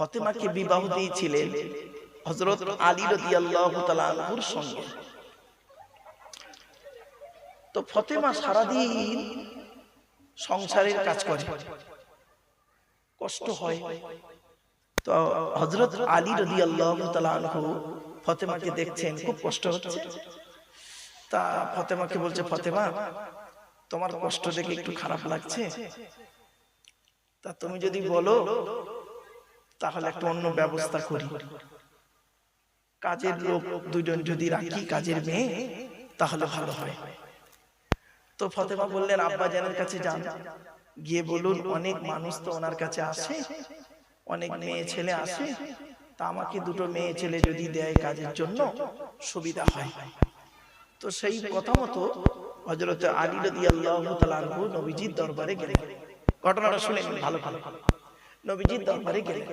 ফতেমাকে বিবাহ দিয়েছিলেন হজরত আলী তাআলা আনহুর সঙ্গে। তো ফতেমা সারাদিন সংসারের কাজ করে। কষ্ট হয়। তো হজরত আলী তাআলা আনহু ফতেমাকে দেখছেন খুব কষ্ট হচ্ছে। তা ফতেমাকে বলছে ফতেমা তোমার কষ্ট দেখে একটু খারাপ লাগছে? তা তুমি যদি বলো তাহলে একটা অন্য ব্যবস্থা করি। কাজের লোক দুজন যদি রাখি কাজের মেয়ে তাহলে ভালো হয়। তো ফতেমা বললেন আব্বা জানের কাছে যান। গিয়ে বলুন অনেক মানুষ তো ওনার কাছে আসে অনেক মেয়ে ছেলে আসে। তা আমাকে দুটো মেয়ে ছেলে যদি দেয় কাজের জন্য সুবিধা হয়। তো সেই কথা মতো হজরত আলী রাদিয়াল্লাহু তাআলা আনহু নবীজির দরবারে গেলেন। ঘটনাটা শুনে নিন ভালো ভালো নবীজির দরবারে গেলেন।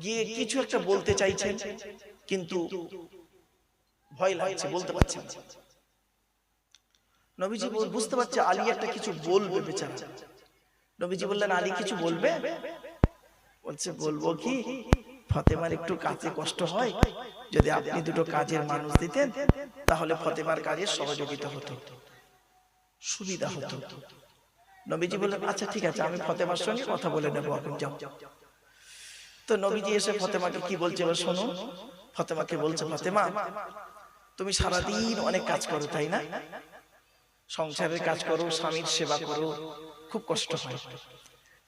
গিয়ে কিছু একটা বলতে চাইছেন কিন্তু ভয় লাগছে বলতে পারছেন না। নবীজি বুঝতে পারছে আলী একটা কিছু বলবে বেচারা। নবীজি বললেন আলী কিছু বলবে? বলছে বলব কি? ফতেমার একটু কাজে কষ্ট হয়। যদি আপনি দুটো কাজের মানুষ দিতেন তাহলে ফতেমার কাজে সহযোগিতা হতো। সুবিধা হতো। নবীজি বললেন আচ্ছা ঠিক আছে আমি ফতেমার সঙ্গে কথা বলে নেব এখন যাও। তো নবীজি এসে ফতেমাকে কি বলছে এবার শোনো? ফতেমাকে বলছে ফতেমা তুমি সারাদিন অনেক কাজ করো তাই না? সংসারের কাজ করো স্বামীর সেবা করো খুব কষ্ট হয়।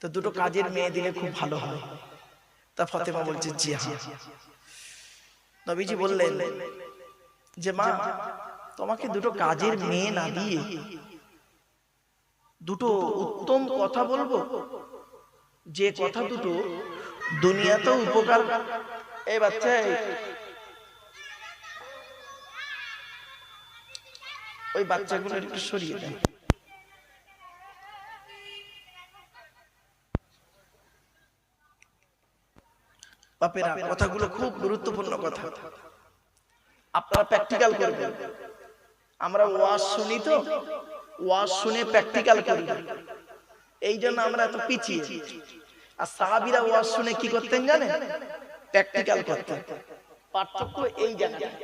তো দুটো কাজের মেয়ে দিলে খুব ভালো হয়। তা ফতেমা বলছে জি হ্যাঁ। নবীজি বললেন যে মা তোমাকে দুটো কাজের মেয়ে না দিয়ে দুটো উত্তম কথা বলব? যে কথা দুটো দুনিয়াতেও উপকার এই বাচ্চা ওই বাচ্চাগুলো একটু সরিয়ে দেন। বাপেরা কথাগুলো খুব গুরুত্বপূর্ণ কথা। আপনারা প্র্যাকটিক্যাল করবেন। আমরা ওয়াজ শুনি তো? ওয়াজ শুনে প্র্যাকটিক্যাল করি। এই জন্য আমরা এত পিছিয়ে। আর সাহাবিরা ওয়াজ শুনে কি করতেন জানেন? প্র্যাকটিক্যাল করতেন। পার্থক্য এই জায়গায়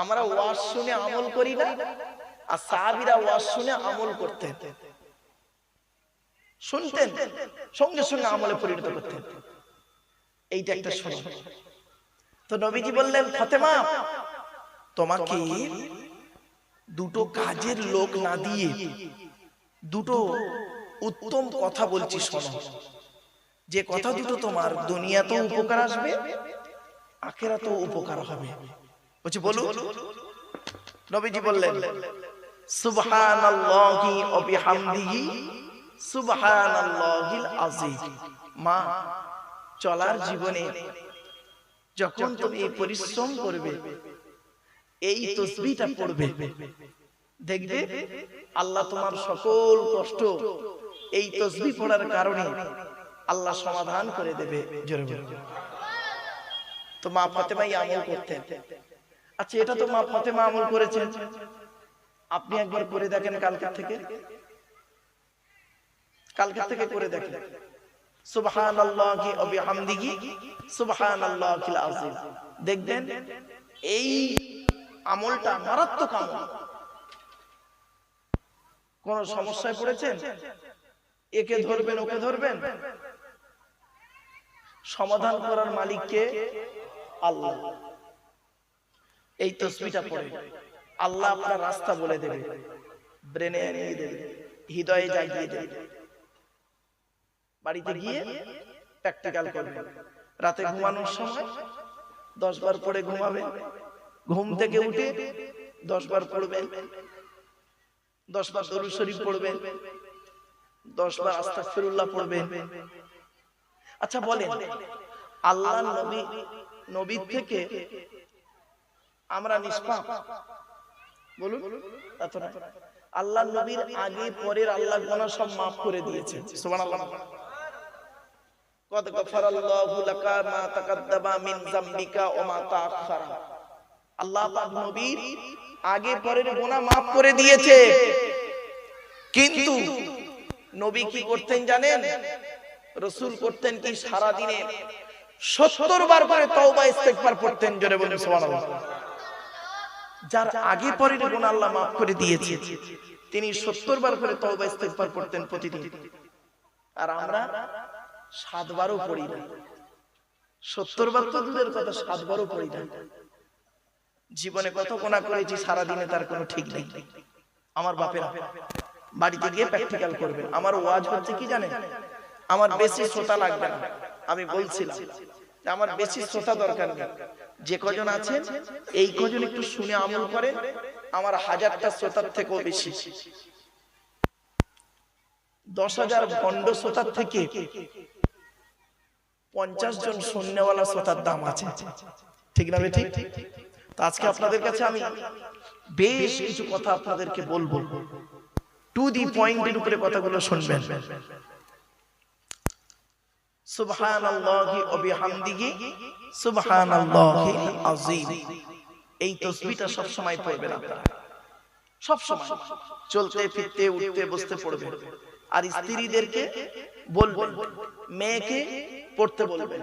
আমরা ওয়াজ শুনে আমল করি না, আর সাহাবিরা ওয়াজ শুনে আমল করতেন। শুনতেন, সঙ্গে সঙ্গে আমলে পরিণত করতেন। এইটা একটা শুনুন তো নবীজি বললেন, ফতেমা, তোমাকে দুটো কাজের লোক না দিয়ে দুটো উত্তম কথা বলছি শোনো। যে কথা দুটো তোমার দুনিয়াতেও উপকার আসবে আখেরাতেও উপকার হবে। বলছি বলুন। নবীজি বললেন সুবহানাল্লাহি ওয়া বিহামদিহি সুবহানাল্লাহিল আযীম। মা চলার জীবনে যখন তুমি পরিশ্রম করবে এই তসবিটা পড়বে। দেখবে? আল্লাহ তোমার সকল কষ্ট এই তসবি পড়ার কারণে আল্লাহ সমাধান করে দেবে। তো মা ফাতেমাই আমল করতেন। আচ্ছা এটা তো মা ফাতেমা আমল করেছেন। আপনি একবার করে দেখেন কালকে থেকে? কালকে থেকে করে দেখেন। সুবহানাল্লাহি ওয়া বিহামদিহি সুবহানাল্লাহিল আযীম। দেখবেন? এই আমলটা মারাত্মক আমল। কোন সমস্যায় পড়েছেন? একে ধরবেন ওকে ধরবেন। সমাধান করার মালিককে আল্লাহ। এই তসবিটা পড়ে। আল্লাহ আপনার রাস্তা বলে দেবে। ব্রেনে নিয়ে দেবে। হৃদয়ে জাগিয়ে দেবে। বাড়িতে গিয়ে প্র্যাকটিক্যাল করবেন রাতে ঘুমানোর সময় দশ বার পরে ঘুমাবেন ঘুম থেকে উঠে দশ বার পড়বেন, দশ বার দরুদ শরীফ পড়বেন, দশ বার আস্তাগফিরুল্লাহ পড়বেন। আচ্ছা বলেন, আল্লাহ নবী, নবীর থেকে আমরা নিষ্পাপ? বলুন। আল্লাহ নবীর আগে পরের আল্লাহ গোনা সব মাফ করে দিয়েছে সুবহানাল্লাহ। কদ গফারাল্লাহু লাকা মা তাকাদ্দামা মিন যামবিকা ওয়া মা তাআখারা আল্লাহ পাক নবীর আগে পরের গুনাহ মাফ করে দিয়েছে। কিন্তু নবী কি করতেন জানেন? রসুল করতেন কি সারা দিনে? সত্তর বার করে তওবা ইস্তেগফার পড়তেন জোরে বলুন সুবহানাল্লাহ। যার আগে পরে গুনাহ আল্লাহ মাফ করে দিয়েছে। তিনি সত্তর বার করে তওবা ইস্তেগফার পড়তেন প্রতিদিন। আর আমরা সাতবারও পড়ি না। সত্তর বার তো দূরের কথা সাতবারও পড়ি না। জীবনে কত গোনা করেছি সারা দিনে তার কোনো ঠিক নেই। আমার বাপেরা বাড়িতে গিয়ে প্র্যাকটিক্যাল করবেন আমার ওয়াজ হচ্ছে কি জানেন? আমার বেশি শ্রোতা লাগবে না। আমি বলছিলাম আমার বেশি শ্রোতা দরকার নেই। যে কজন আছেন এই কজন একটু শুনে আমল করেন আমার হাজারটা শ্রোতার থেকেও বেশি। দশ হাজার ভণ্ড শ্রোতার থেকে পঞ্চাশ জন শূন্যওয়ালা শ্রোতার দাম আছে। ঠিক না ঠিক। তো আজকে আপনাদের কাছে আমি বেশ কিছু কথা আপনাদেরকে বলব। টু দি পয়েন্টের উপরে কথাগুলো শুনবেন। সুবহানাল্লাহি ওয়া বিহামদিহি। সুবহানাল্লাহিল আযীম। এই তাসবিহটা সব সময় পড়বেন আপনারা। সব সময় চলতে ফিরতে উঠতে বসতে পড়বেন। আর স্ত্রীদেরকে বলবেন মেয়েকে পড়তে বলবেন।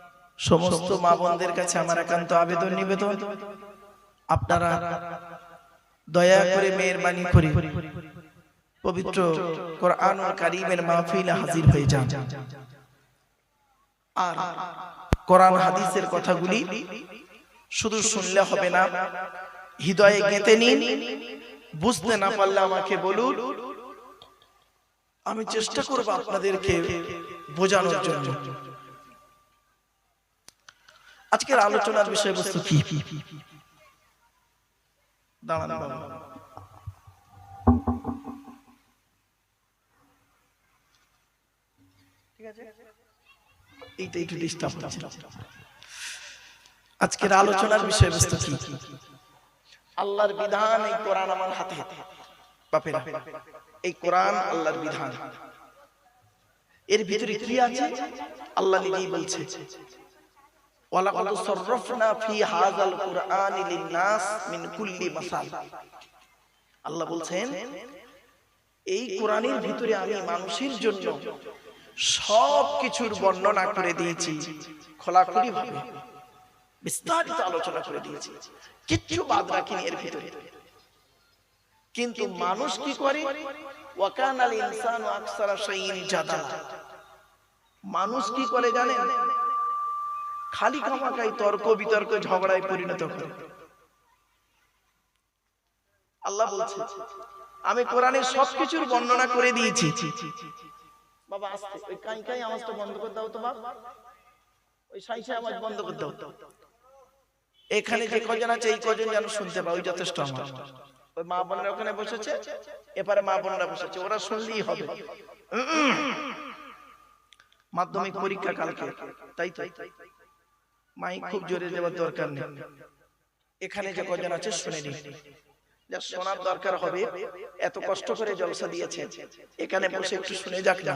সমস্ত মা বোনদের কাছে আমার একান্ত আবেদন নিবেদন। আপনারা দয়া করে মেহরবানি করে। পবিত্র কোরআন কারিমের মাহফিলে হাজির হয়ে যান। আর কোরআন হাদিসের কথাগুলি শুধু শুনলে হবে না হৃদয়ে গেঁথে নিন বুঝতে না পারলে আমাকে বলুন। আমি চেষ্টা করব আপনাদেরকে বোঝানোর জন্য। আজকের আলোচনার বিষয়বস্তু কি? দাঁড়ান এইটা একটু ডিস্টার্ব আজকের আলোচনার বিষয়বস্তু কি? আল্লাহর বিধান এই কোরআন আমার হাতে। বাপেরা এই কোরআন আল্লাহর বিধান। এর ভিতরে কি আছে? আল্লাহ নিজেই বলছে। ওয়ালাকাদ সাররাফনা ফি হাযাল কুরআনি লিন-নাস মিন কুল্লি মাসাল। আল্লাহ বলছেন এই কোরআনের ভিতরে আমি মানুষের জন্য সব কিছুর বর্ণনা করে দিয়েছি খোলাখুলি ভাবে। বিস্তারিত আলোচনা করে দিয়েছি। কিচ্ছু বাদ রাখিনি এর ভিতরে। কিন্তু মানুষ কি করে? ওয়াকানাল ইনসানু আকসারা শাইইন জাদালা। মানুষ কি করে জানেন? খালি খামাকাই তর্ক বিতর্ক ঝগড়ায় পরিণত করে আল্লাহ বলছে আমি কোরআনের সবকিছুর বর্ণনা করে দিয়েছি। বাবা আস্তে ওই কাই কাই আওয়াজটা বন্ধ করে দাও তো বাবা ওই সাই সাই আওয়াজ বন্ধ করে দাও। এখানে যে কজন আছে এই কজন যেন শুনতে পাও ওই যথেষ্ট আমার। ওই মা বোনেরা ওখানে বসেছে এপারে মা বোনেরা বসেছে ওরা শুনলেই হবে। মাধ্যমিক পরীক্ষা কালকে তাই তাই তাই মাইক খুব জোরে দেওয়ার দরকার নেই। এখানে যে কজন আছে শুনে যা শোনার দরকার হবে এত কষ্ট করে জলসা দিয়েছে। এখানে বসে একটু শুনে যাক না।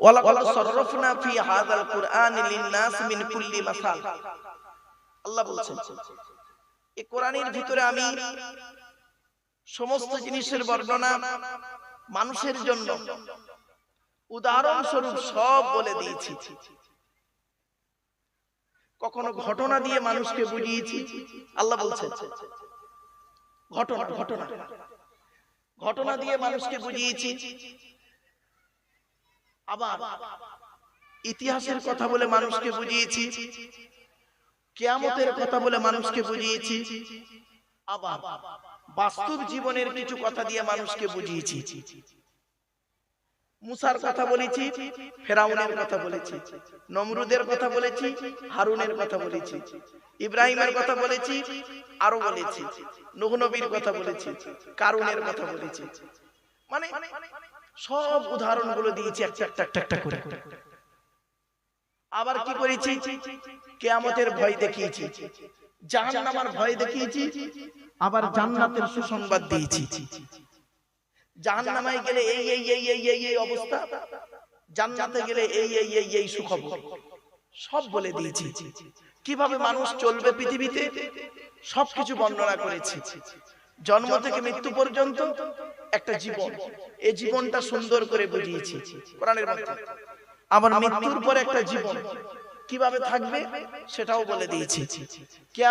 ওয়ালাকাদ সাররাফনা ফি হাযাল কুরআনি লিন-নাস মিন কুল্লি মাসাল। আল্লাহ বলছেন এই কোরআনের ভিতরে আমি সমস্ত জিনিসের বর্ণনা মানুষের জন্য। উদাহরণস্বরূপ সব বলে দিয়েছি। কখনো ঘটনা দিয়ে মানুষকে বুঝিয়েছি। আল্লাহ বলছেন ঘটনা ঘটনা ঘটনা। দিয়ে মানুষকে বুঝিয়েছি। আবার ইতিহাসের কথা বলে মানুষকে বুঝিয়েছি। কেয়ামতের কথা বলে মানুষকে বুঝিয়েছি। আবার বাস্তব জীবনের কিছু কথা দিয়ে মানুষকে বুঝিয়েছি। মুসার কথা বলেছি, ফেরাউনের কথা বলেছি, নমরুদের কথা বলেছি, হারুনের কথা বলেছি, ইব্রাহিমের কথা বলেছি, আরও বলেছি নবীর কথা বলেছি, কারুনের কথা বলেছি। মানে সব উদাহরণগুলো দিয়েছি একটা একটা একটা একটা করে। আবার কি করেছি? কেয়ামতের ভয় দেখিয়েছি, জাহান্নামার ভয় দেখিয়েছি, আবার জান্নাতের সুসংবাদ দিয়েছি। জাহান্নামায় গেলে এই এই এই এই এই এই অবস্থা। জান্নাতে গেলে এই এই এই এই সুখবর। সব বলে দিয়েছি। কীভাবে মানুষ চলবে পৃথিবীতে সবকিছু বর্ণনা করেছি। জন্ম থেকে মৃত্যু পর্যন্ত একটা জীবন। এই জীবনটা সুন্দর করে বুঝিয়েছি। কোরআনের মধ্যে। আবার মৃত্যুর পর একটা জীবন। কীভাবে থাকবে সেটাও বলে দিয়েছি। কে